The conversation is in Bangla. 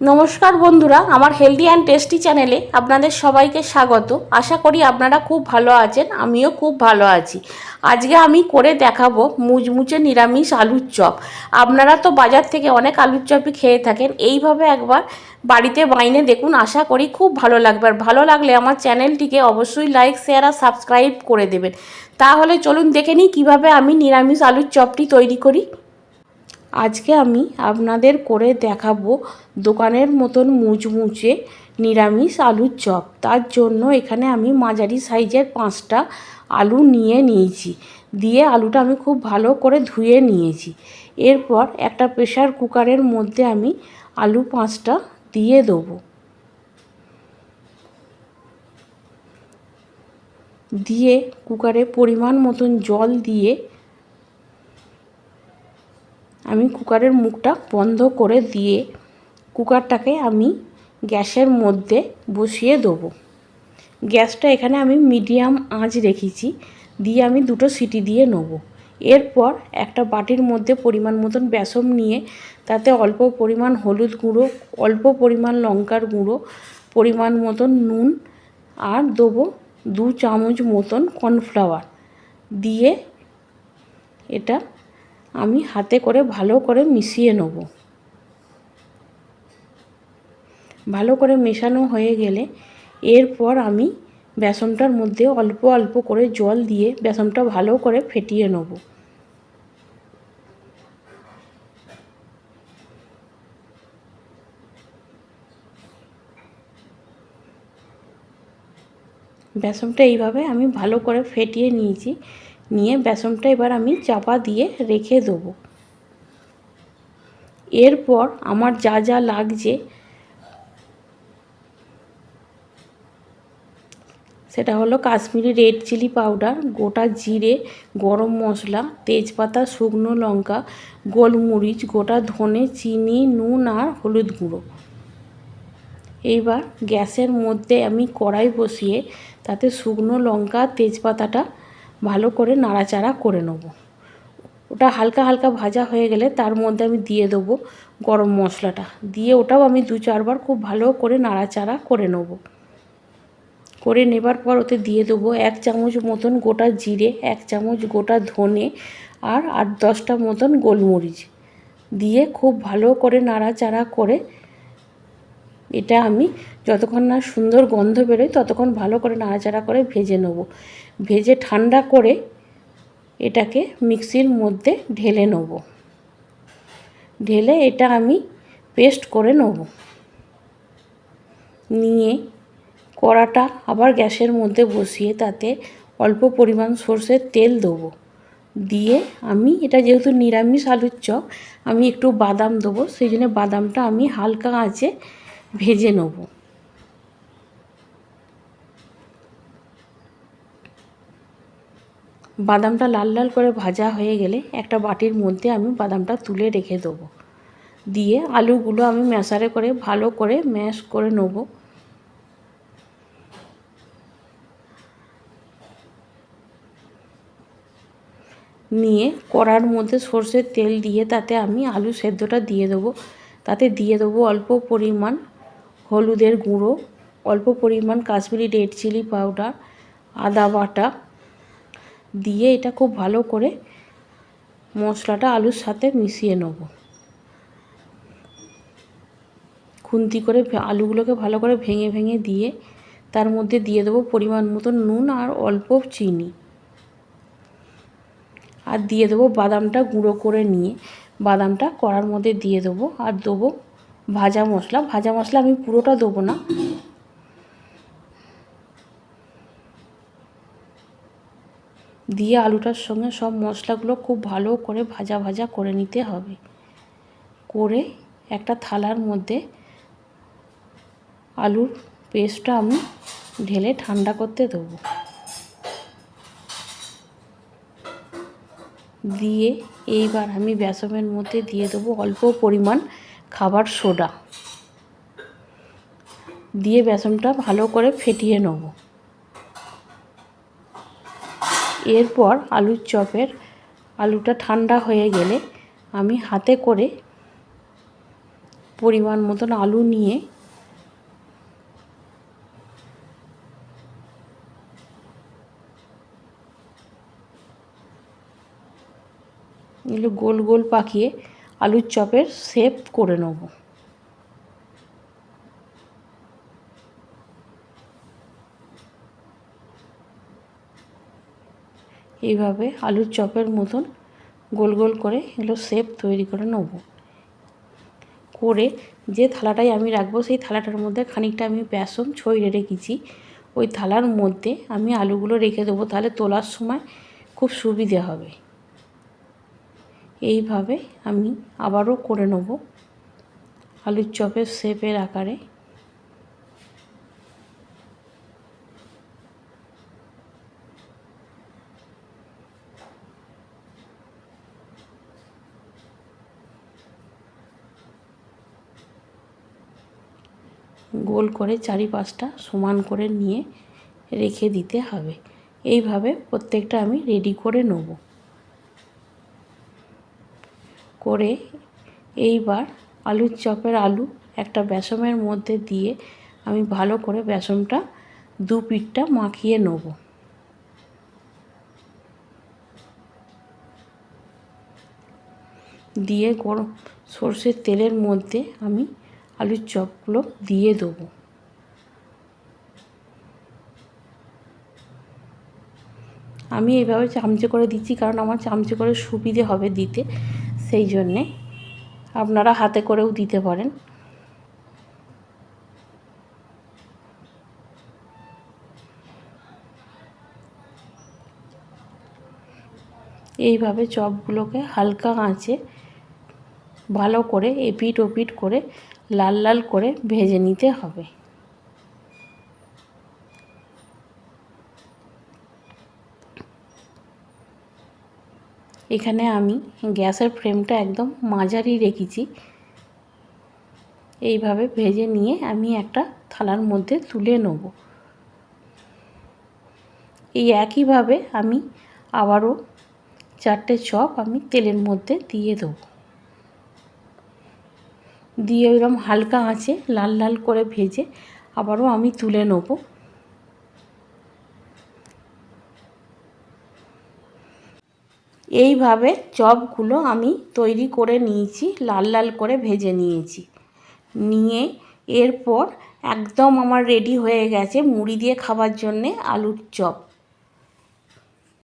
নমস্কার বন্ধুরা, আমার হেলদি অ্যান্ড টেস্টি চ্যানেলে আপনাদের সবাইকে স্বাগত। আশা করি আপনারা খুব ভালো আছেন, আমিও খুব ভালো আছি। আজকে আমি করে দেখাবো মুচমুচে নিরামিষ আলুর চপ। আপনারা তো বাজার থেকে অনেক আলুর চপই খেয়ে থাকেন, এইভাবে একবার বাড়িতে বাইনে দেখুন, আশা করি খুব ভালো লাগবে। আর ভালো লাগলে আমার চ্যানেলটিকে অবশ্যই লাইক শেয়ার আর সাবস্ক্রাইব করে দেবেন। তাহলে চলুন দেখে নিই কীভাবে আমি নিরামিষ আলুর চপটি তৈরি করি। আজকে আমি আপনাদের করে দেখাবো দোকানের মতন মুচমুচে নিরামিষ আলুর চপ। তার জন্য এখানে আমি মাঝারি সাইজের পাঁচটা আলু নিয়ে নিয়েছি। দিয়ে আলুটা আমি খুব ভালো করে ধুয়ে নিয়েছি। এরপর একটা প্রেশার কুকারের মধ্যে আমি আলু পাঁচটা দিয়ে দেবো। দিয়ে কুকারে পরিমাণ মতন জল দিয়ে আমি কুকারের মুখটা বন্ধ করে দিয়ে কুকারটাকে আমি গ্যাসের মধ্যে বসিয়ে দেবো। গ্যাসটা এখানে আমি মিডিয়াম আঁচ রেখেছি, দিয়ে আমি দুটো সিটি দিয়ে নেব। এরপর একটা বাটির মধ্যে পরিমাণ মতন বেসন নিয়ে তাতে অল্প পরিমাণ হলুদ গুঁড়ো, অল্প পরিমাণ লঙ্কার গুঁড়ো, পরিমাণ মতন নুন, আর দেবো দু চামচ মতন কর্নফ্লাওয়ার। দিয়ে এটা আমি হাতে করে ভালো করে মিশিয়ে নেব। ভালো করে মেশানো হয়ে গেলে এরপর আমি বেসনটার মধ্যে অল্প অল্প করে জল দিয়ে বেসনটা ভালো করে ফেটিয়ে নেব। বেসনটা এইভাবে আমি ভালো করে ফেটিয়ে নিয়েছি। নিয়ে বেসনটা এবার আমি চাপা দিয়ে রেখে দেবো। এরপর আমার যা যা লাগছে, সেটা হলো কাশ্মীরি রেড চিলি পাউডার, গোটা জিরে, গরম মশলা, তেজপাতা, শুকনো লঙ্কা, গোলমরিচ, গোটা ধনে, চিনি, নুন আর হলুদ গুঁড়ো। এইবার গ্যাসের মধ্যে আমি কড়াই বসিয়ে তাতে শুকনো লঙ্কা, তেজপাতাটা ভালো করে নাড়াচাড়া করে নেব। ওটা হালকা হালকা ভাজা হয়ে গেলে তার মধ্যে আমি দিয়ে দেবো গরম মশলাটা। দিয়ে ওটাও আমি দু চারবার খুব ভালো করে নাড়াচাড়া করে নেব। করে নেবার পর ওতে দিয়ে দেবো এক চামচ মতন গোটা জিরে, এক চামচ গোটা ধনে আর আট দশটা মতন গোলমরিচ। দিয়ে খুব ভালো করে নাড়াচাড়া করে এটা আমি যতক্ষণ না সুন্দর গন্ধ বেরোয় ততক্ষণ ভালো করে নাড়াচাড়া করে ভেজে নেব। ভেজে ঠান্ডা করে এটাকে মিক্সির মধ্যে ঢেলে নেব। ঢেলে এটা আমি পেস্ট করে নেব। নিয়ে কড়াটা আবার গ্যাসের মধ্যে বসিয়ে তাতে অল্প পরিমাণ সর্ষের তেল দেবো। দিয়ে আমি, এটা যেহেতু নিরামিষ আলুর চপ, আমি একটু বাদাম দেবো। সেই জন্য বাদামটা আমি হালকা আঁচে ভেজে নেব। বাদামটা লাল লাল করে ভাজা হয়ে গেলে একটা বাটির মধ্যে আমি বাদামটা তুলে রেখে দেবো। দিয়ে আলুগুলো আমি ম্যাশারে করে ভালো করে ম্যাশ করে নেব। নিয়ে কড়ার মধ্যে সর্ষের তেল দিয়ে তাতে আমি আলু সেদ্ধটা দিয়ে দেবো। তাতে দিয়ে দেবো অল্প পরিমাণ হলুদের গুঁড়ো, অল্প পরিমাণ কাশ্মীরি রেড চিলি পাউডার, আদা বাটা দিয়ে এটা খুব ভালো করে মশলাটা আলুর সাথে মিশিয়ে নেব। খুন্তি করে আলুগুলোকে ভালো করে ভেঙে ভেঙে দিয়ে তার মধ্যে দিয়ে দেবো পরিমাণ মতো নুন আর অল্প চিনি। আর দিয়ে দেবো বাদামটা গুঁড়ো করে নিয়ে বাদামটা কড়ার মধ্যে দিয়ে দেবো আর দেবো ভাজা মশলা ভাজা মশলা আমি পুরোটা দেবো না। দিয়ে আলুটার সঙ্গে সব মশলাগুলো খুব ভালো করে ভাজা ভাজা করে নিতে হবে। করে একটা থালার মধ্যে আলুর পেস্টটা আমি ঢেলে ঠান্ডা করতে দেবো। দিয়ে এইবার আমি বেসমের মধ্যে দিয়ে দেবো অল্প পরিমাণ খাবার সোডা। দিয়ে বেসনটা ভালো করে ফেটিয়ে নেব। এরপর আলুর চপের আলুটা ঠান্ডা হয়ে গেলে আমি হাতে করে পরিমাণ মতন আলু নিয়ে গোল গোল পাকিয়ে আলুর চপের শেপ করে নেব। এইভাবে আলুর চপের মতন গোল গোল করে এগুলো শেপ তৈরি করে নেব। করে যে থালাটায় আমি রাখব, সেই থালাটার মধ্যে খানিকটা আমি বেসন ছড়িয়ে রেখেছি। ওই থালার মধ্যে আমি আলুগুলো রেখে দেবো, তাহলে তোলার সময় খুব সুবিধে হবে। এইভাবে আমি আবারও করে নেব। আলুর চপের শেপের আকারে। গোল করে চারিপাশটা সমান করে নিয়ে রেখে দিতে হবে। এইভাবে প্রত্যেকটা আমি রেডি করে নেব। করে এইবার আলুর চপের আলু একটা বেসমের মধ্যে দিয়ে আমি ভালো করে বেসনটা দু পিঠটা মাখিয়ে নেব। দিয়ে গরম সর্ষের তেলের মধ্যে আমি আলুর চপগুলো দিয়ে দেবো। আমি এইভাবে চামচে করে দিচ্ছি কারণ আমার চামচে করে সুবিধে হবে দিতে। সেই জন্যে আপনারা হাতে করেও দিতে পারেন। এইভাবে চপগুলোকে হালকা আঁচে ভালো করে এপিট ওপিট করে লাল লাল করে ভেজে নিতে হবে। এখানে আমি গ্যাসের ফ্লেমটা একদম মাঝারি রেখেছি। এইভাবে ভেজে নিয়ে আমি একটা থালার মধ্যে তুলে নেব। এই একইভাবে আমি আবারও চারটে চপ আমি তেলের মধ্যে দিয়ে দেবো। দিয়ে ওইরকম হালকা আঁচে লাল লাল করে ভেজে আবারও আমি তুলে নেব। এইভাবে চপগুলো আমি তৈরি করে নিয়েছি, লাল লাল করে ভেজে নিয়েছি। নিয়ে এরপর একদম আমার রেডি হয়ে গেছে মুড়ি দিয়ে খাবার জন্যে আলুর চপ।